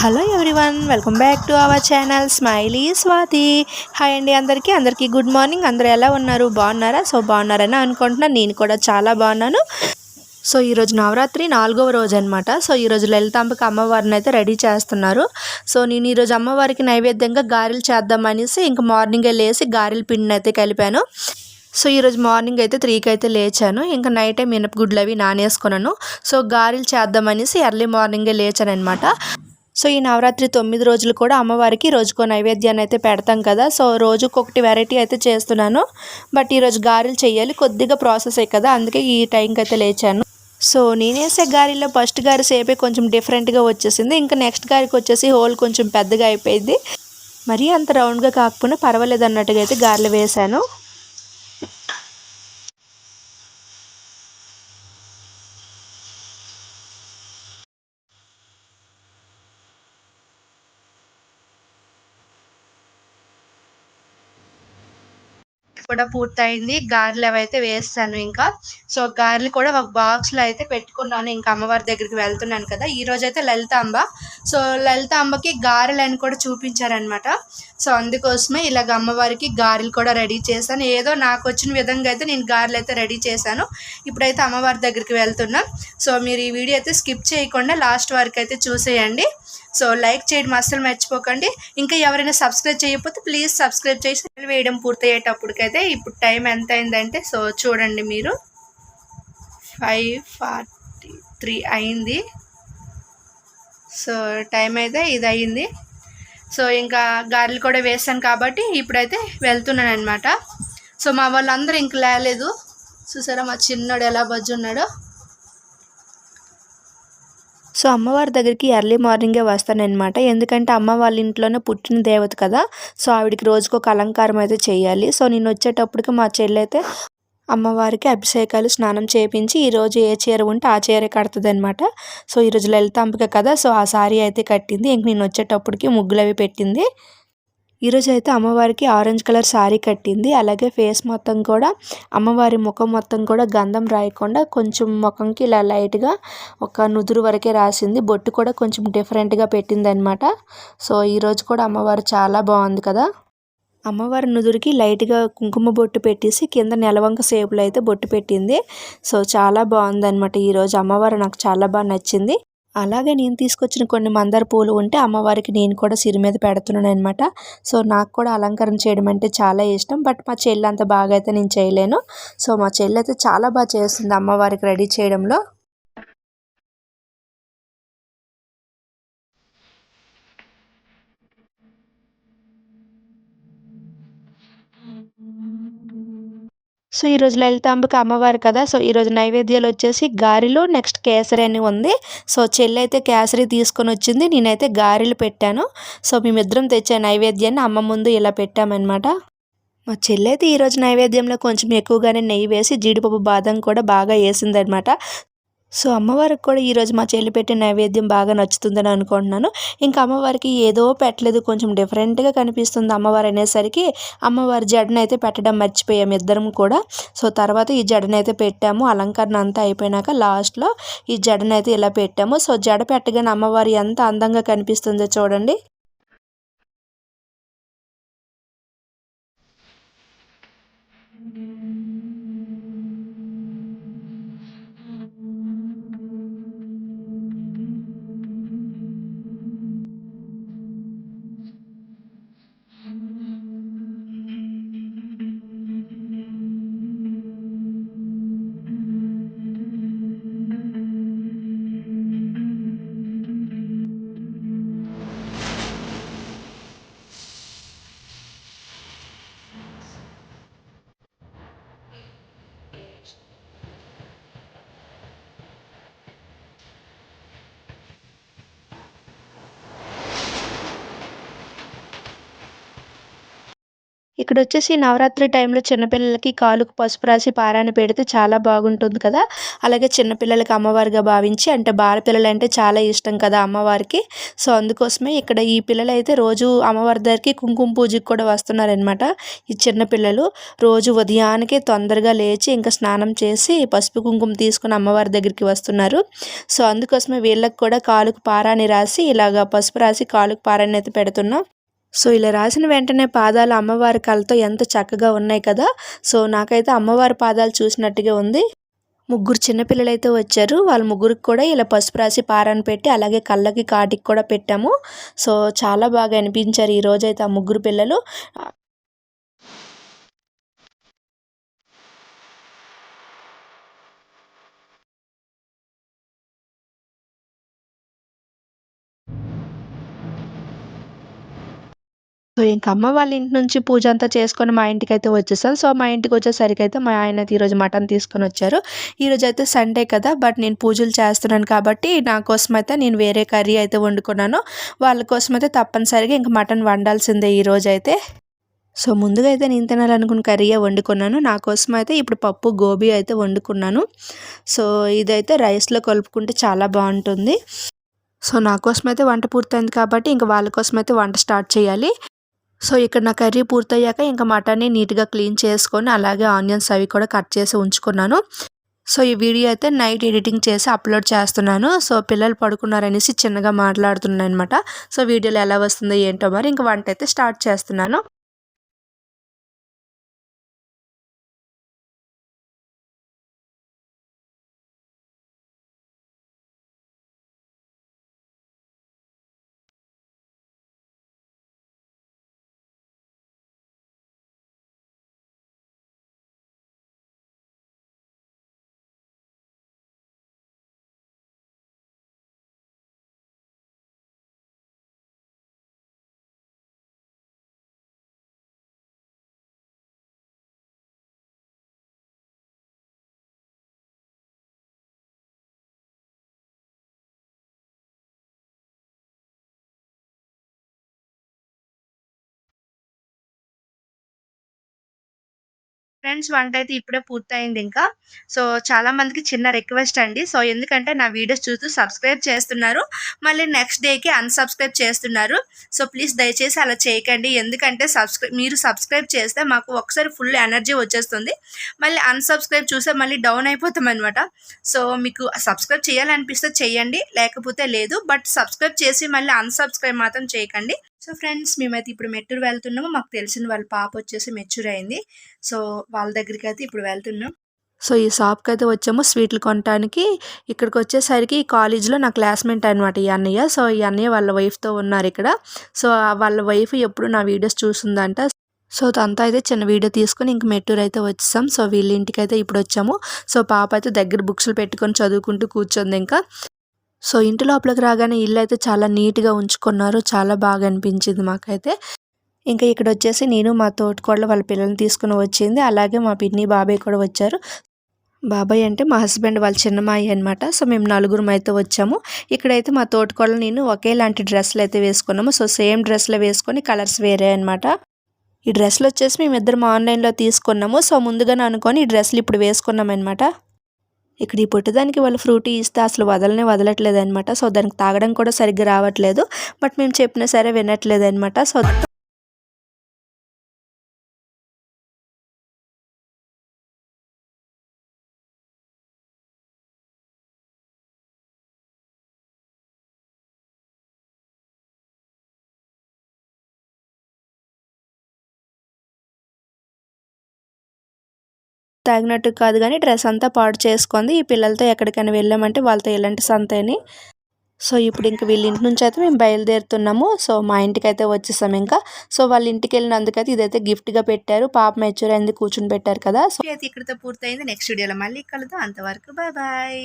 Hello everyone welcome back to our channel smiley Swathi. Hi అండి అందరికీ అందరికీ good morning. అందరూ ఎలా ఉన్నారు? బాగున్నారా? సో బాగున్నారని అనుకుంటున్నాను నేను కూడా చాలా బాగున్నాను. సో ఈరోజు నవరాత్రి నాలుగవ రోజు అనమాట సో ఈరోజు లలితాంబకి అమ్మవారిని అయితే రెడీ చేస్తున్నారు. సో నేను ఈరోజు అమ్మవారికి నైవేద్యంగా గారెలు చేద్దామనేసి ఇంక మార్నింగే లేసి గారెల పిండిని అయితే కలిపాను. సో ఈరోజు మార్నింగ్ అయితే త్రీకి అయితే లేచాను. ఇంకా నైట్ టైం మినపగుడ్లు అవి నానేసుకున్నాను. సో గారెలు చేద్దామనేసి ఎర్లీ మార్నింగే లేచాను అనమాట సో ఈ నవరాత్రి తొమ్మిది రోజులు కూడా అమ్మవారికి రోజుకో నైవేద్యాన్ని అయితే పెడతాం కదా. సో రోజుకొకటి వెరైటీ అయితే చేస్తున్నాను. బట్ ఈరోజు గారెలు చేయాలి. కొద్దిగా ప్రాసెస్ కదా. అందుకే ఈ టైంకి అయితే లేచాను. సో నేనేసే గారిలో ఫస్ట్ గారి సేపే కొంచెం డిఫరెంట్గా వచ్చేసింది. ఇంకా నెక్స్ట్ గారికి వచ్చేసి హోల్ కొంచెం పెద్దగా అయిపోయింది. మరీ అంత రౌండ్గా కాకపోయినా పర్వాలేదు అన్నట్టుగా అయితే గారెలు వేశాను కూడా పూర్తయింది. గారెలు అవైతే వేస్తాను ఇంకా. సో గారెలు కూడా ఒక బాక్స్లో అయితే పెట్టుకున్నాను. ఇంకా అమ్మవారి దగ్గరికి వెళ్తున్నాను కదా. ఈ రోజు అయితే లలితాంబ. సో లలితాంబకి గారెలు అని కూడా చూపించారనమాట సో అందుకోసమే ఇలాగ అమ్మవారికి గారెలు కూడా రెడీ చేశాను. ఏదో నాకు వచ్చిన విధంగా అయితే నేను గారెలు అయితే రెడీ చేశాను. ఇప్పుడైతే అమ్మవారి దగ్గరికి వెళ్తున్నాం. సో మీరు ఈ వీడియో అయితే స్కిప్ చేయకుండా లాస్ట్ వరకు అయితే చూసేయండి. సో లైక్ చేయడం అస్సలు మర్చిపోకండి. ఇంకా ఎవరైనా సబ్స్క్రైబ్ చేయకపోతే ప్లీజ్ సబ్స్క్రైబ్ చేసి వేయడం పూర్తయ్యేటప్పటికైతే ఇప్పుడు టైం ఎంత అయిందంటే సో చూడండి మీరు. ఫైవ్ ఫార్టీ త్రీ అయింది. సో టైం అయితే ఇది అయింది. సో ఇంకా గారెలు కూడా వేసాను కాబట్టి ఇప్పుడైతే వెళ్తున్నాను అనమాట సో మా వాళ్ళందరూ ఇంక లేలేదు. చూసారా మా చిన్నోడు ఎలా బజ్జున్నాడో. సో అమ్మవారి దగ్గరికి ఎర్లీ మార్నింగే వస్తానమాట ఎందుకంటే అమ్మ వాళ్ళ ఇంట్లోనే పుట్టిన దేవత కదా. సో ఆవిడకి రోజుకు ఒక అలంకారం అయితే చేయాలి. సో నేను వచ్చేటప్పటికి మా చెల్లి అయితే అమ్మవారికి అభిషేకాలు స్నానం చేయించి ఈరోజు ఏ చీర ఉంటే ఆ చీర కడుతుంది అనమాట సో ఈరోజు లలితాంబిక కదా సో ఆ సారీ అయితే కట్టింది. ఇంక నేను వచ్చేటప్పటికి ముగ్గులు అవి పెట్టింది. ఈరోజు అయితే అమ్మవారికి ఆరెంజ్ కలర్ శారీ కట్టింది. అలాగే ఫేస్ మొత్తం కూడా అమ్మవారి ముఖం మొత్తం కూడా గంధం రాయకుండా కొంచెం ముఖంకి ఇలా లైట్గా ఒక నుదురు వరకే రాసింది. బొట్టు కూడా కొంచెం డిఫరెంట్గా పెట్టింది అనమాట సో ఈరోజు కూడా అమ్మవారు చాలా బాగుంది కదా. అమ్మవారి నుదురికి లైట్గా కుంకుమ బొట్టు పెట్టేసి కింద నెలవంక సేపులు అయితే బొట్టు పెట్టింది. సో చాలా బాగుందనమాట ఈరోజు అమ్మవారు నాకు చాలా బాగా నచ్చింది. అలాగే నేను తీసుకొచ్చిన కొన్ని మందార పూలు ఉంటే అమ్మవారికి నేను కూడా సిరి మీద పెడుతున్నాను అనమాట సో నాకు కూడా అలంకరణ చేయడం అంటే చాలా ఇష్టం. బట్ మా చెల్లి అంత బాగా అయితే నేను చేయలేను. సో మా చెల్లి అయితే చాలా బాగా చేస్తుంది అమ్మవారికి రెడీ చేయడంలో. సో ఈరోజు లలితాంబిక అమ్మవారు కదా సో ఈరోజు నైవేద్యాలు వచ్చేసి గారెలు నెక్స్ట్ కేసరి అని ఉంది. సో చెల్లి అయితే కేసరి తీసుకొని వచ్చింది నేనైతే గారెలు పెట్టాను. సో మేమిద్దరం తెచ్చే నైవేద్యాన్ని అమ్మ ముందు ఇలా పెట్టామన్నమాట. మా చెల్లి అయితే ఈరోజు నైవేద్యంలో కొంచెం ఎక్కువగానే నెయ్యి వేసి జీడిపప్పు బాదం కూడా బాగా వేసిందనమాట సో అమ్మవారికి కూడా ఈరోజు మా చెల్లి పెట్టిన నైవేద్యం బాగా నచ్చుతుందని అనుకుంటున్నాను. ఇంకా అమ్మవారికి ఏదో పెట్టలేదు కొంచెం డిఫరెంట్గా కనిపిస్తుంది అమ్మవారు అనేసరికి అమ్మవారి జడను అయితే పెట్టడం మర్చిపోయాము ఇద్దరం కూడా. సో తర్వాత ఈ జడను అయితే పెట్టాము అలంకరణ అంతా అయిపోయినాక లాస్ట్లో ఈ జడను అయితే ఇలా పెట్టాము. సో జడ పెట్టగానే అమ్మవారి ఎంత అందంగా కనిపిస్తుందో చూడండి. ఇక్కడ వచ్చేసి నవరాత్రి టైంలో చిన్నపిల్లలకి కాలుకు పసుపు రాసి పారాయణ పెడితే చాలా బాగుంటుంది కదా. అలాగే చిన్నపిల్లలకి అమ్మవారిగా భావించి అంటే బాలపిల్లలు అంటే చాలా ఇష్టం కదా అమ్మవారికి. సో అందుకోసమే ఇక్కడ ఈ పిల్లలు అయితే రోజు అమ్మవారి దగ్గరికి కుంకుమ పూజకి కూడా వస్తున్నారనమాట ఈ చిన్నపిల్లలు. రోజు ఉదయానికే తొందరగా లేచి ఇంకా స్నానం చేసి పసుపు కుంకుమ తీసుకుని అమ్మవారి దగ్గరికి వస్తున్నారు. సో అందుకోసమే వీళ్ళకి కూడా కాలుకు పారాని రాసి ఇలాగా పసుపు రాసి కాలుకు పారాని అయితే పెడుతున్నాం. సో ఇలా రాసిన వెంటనే పాదాలు అమ్మవారి కళ్ళతో ఎంత చక్కగా ఉన్నాయి కదా. సో నాకైతే అమ్మవారి పాదాలు చూసినట్టుగా ఉంది. ముగ్గురు చిన్నపిల్లలు అయితే వచ్చారు. వాళ్ళ ముగ్గురికి కూడా ఇలా పసుపు రాసి పారాన్ని పెట్టి అలాగే కళ్ళకి కాటికి కూడా పెట్టాము. సో చాలా బాగా అనిపించారు ఈ రోజైతే ఆ ముగ్గురు పిల్లలు. సో ఇంక అమ్మ వాళ్ళ ఇంటి నుంచి పూజ అంతా చేసుకొని మా ఇంటికి అయితే వచ్చేసాను సో మా ఇంటికి వచ్చేసరికి అయితే మా ఆయన అయితే ఈరోజు మటన్ తీసుకొని వచ్చారు. ఈరోజు అయితే సండే కదా బట్ నేను పూజలు చేస్తున్నాను కాబట్టి నా కోసం అయితే నేను వేరే కర్రీ అయితే వండుకున్నాను. వాళ్ళ కోసం అయితే తప్పనిసరిగా ఇంక మటన్ వండాల్సిందే ఈరోజు అయితే. సో ముందుగా అయితే నేను తినాలనుకున్న కర్రీయే వండుకున్నాను. నా కోసం అయితే ఇప్పుడు పప్పు గోబీ అయితే వండుకున్నాను. సో ఇదైతే రైస్లో కలుపుకుంటే చాలా బాగుంటుంది. సో నా కోసం అయితే వంట పూర్తయింది కాబట్టి ఇంకా వాళ్ళ కోసం అయితే వంట స్టార్ట్ చేయాలి. సో ఇక్కడ నా కర్రీ పూర్తయ్యాక ఇంకా మటన్ని నీట్గా క్లీన్ చేసుకొని అలాగే ఆనియన్స్ అవి కూడా కట్ చేసి ఉంచుకున్నాను. సో ఈ వీడియో అయితే నైట్ ఎడిటింగ్ చేసి అప్లోడ్ చేస్తున్నాను. సో పిల్లలు పడుకున్నారనేసి చిన్నగా మాట్లాడుతున్నాను అనమాట సో వీడియోలో ఎలా వస్తుందో ఏంటో మరి ఇంకా వంట అయితే స్టార్ట్ చేస్తున్నాను. ఫ్రెండ్స్ వంట అయితే ఇప్పుడే పూర్తయింది ఇంకా. సో చాలా మందికి చిన్న రిక్వెస్ట్ అండి. సో ఎందుకంటే నా వీడియోస్ చూస్తూ సబ్స్క్రైబ్ చేస్తున్నారు. మళ్ళీ నెక్స్ట్ డేకి అన్సబ్స్క్రైబ్ చేస్తున్నారు. సో ప్లీజ్ దయచేసి అలా చేయకండి. ఎందుకంటే సబ్స్క్రైబ్ మీరు సబ్స్క్రైబ్ చేస్తే మాకు ఒకసారి ఫుల్ ఎనర్జీ వచ్చేస్తుంది. మళ్ళీ అన్సబ్స్క్రైబ్ చూస్తే మళ్ళీ డౌన్ అయిపోతాం అనమాట సో మీకు సబ్స్క్రైబ్ చేయాలనిపిస్తే చేయండి. లేకపోతే లేదు. బట్ సబ్స్క్రైబ్ చేసి మళ్ళీ అన్సబ్స్క్రైబ్ మాత్రం చేయకండి. సో ఫ్రెండ్స్ మేమైతే ఇప్పుడు మెట్టూరు వెళ్తున్నాము. మాకు తెలిసిన వాళ్ళ పాప వచ్చేసి మెచ్యూర్ అయింది. సో వాళ్ళ దగ్గరికి అయితే ఇప్పుడు వెళ్తున్నాం. సో ఈ షాప్కి అయితే వచ్చాము స్వీట్లు కొనడానికి ఇక్కడికి వచ్చేసరికి ఈ కాలేజీలో నా క్లాస్మేట్ అనమాట ఈ అన్నయ్య. సో ఈ అన్నయ్య వాళ్ళ వైఫ్తో ఉన్నారు ఇక్కడ. సో వాళ్ళ వైఫ్ ఎప్పుడు నా వీడియోస్ చూసిందంట సో తనతో అయితే చిన్న వీడియో తీసుకొని ఇంక మెట్టూరు అయితే వచ్చేసాం. సో వీళ్ళ ఇంటికి అయితే ఇప్పుడు వచ్చాము. సో పాప అయితే దగ్గర బుక్స్లు పెట్టుకొని చదువుకుంటూ కూర్చుంది ఇంకా. సో ఇంటి లోపలికి రాగానే ఇల్లు అయితే చాలా నీట్గా ఉంచుకున్నారు. చాలా బాగా అనిపించింది మాకైతే. ఇంకా ఇక్కడ వచ్చేసి నేను మా తోటికోడలు వాళ్ళ పిల్లల్ని తీసుకుని వచ్చింది. అలాగే మా పిన్ని బాబాయ్ కూడా వచ్చారు. బాబాయ్ అంటే మా హస్బెండ్ వాళ్ళ చిన్నమాయి అనమాట సో మేము నలుగురం అయితే వచ్చాము. ఇక్కడైతే మా తోటికోడలు నేను ఒకేలాంటి డ్రెస్సులు అయితే వేసుకున్నాము. సో సేమ్ డ్రెస్సులు వేసుకొని కలర్స్ వేరే అనమాట ఈ డ్రెస్సులు వచ్చేసి మేమిద్దరం ఆన్లైన్లో తీసుకున్నాము. సో ముందుగానే అనుకొని ఈ డ్రెస్సులు ఇప్పుడు వేసుకున్నాం అనమాట ఇక్కడ ఈ పుట్టదానికి వాళ్ళు ఫ్రూటీ ఇస్తే అసలు వదలనే వదలట్లేదు అనమాట సో దానికి తాగడం కూడా సరిగ్గా రావట్లేదు. బట్ మేము చెప్పినా సరే వినట్లేదు అనమాట సో తాగినట్టు కాదు కానీ డ్రెస్ అంతా పాడు చేసుకుంది. ఈ పిల్లలతో ఎక్కడికైనా వెళ్ళామంటే వాళ్ళతో ఎలాంటి సంతని? సో ఇప్పుడు ఇంక వీళ్ళ ఇంటి నుంచి అయితే మేము బయలుదేరుతున్నాము. సో మా ఇంటికి అయితే వచ్చేసాం ఇంకా. సో వాళ్ళ ఇంటికి వెళ్ళినందుకైతే ఇదైతే గిఫ్ట్గా పెట్టారు. పాప మెచ్యూర్ అయింది కూర్చుని పెట్టారు కదా. సో అయితే ఇక్కడితో పూర్తయింది. నెక్స్ట్ వీడియోలో మళ్ళీ కలుద్దాం. అంతవరకు బాయ్ బాయ్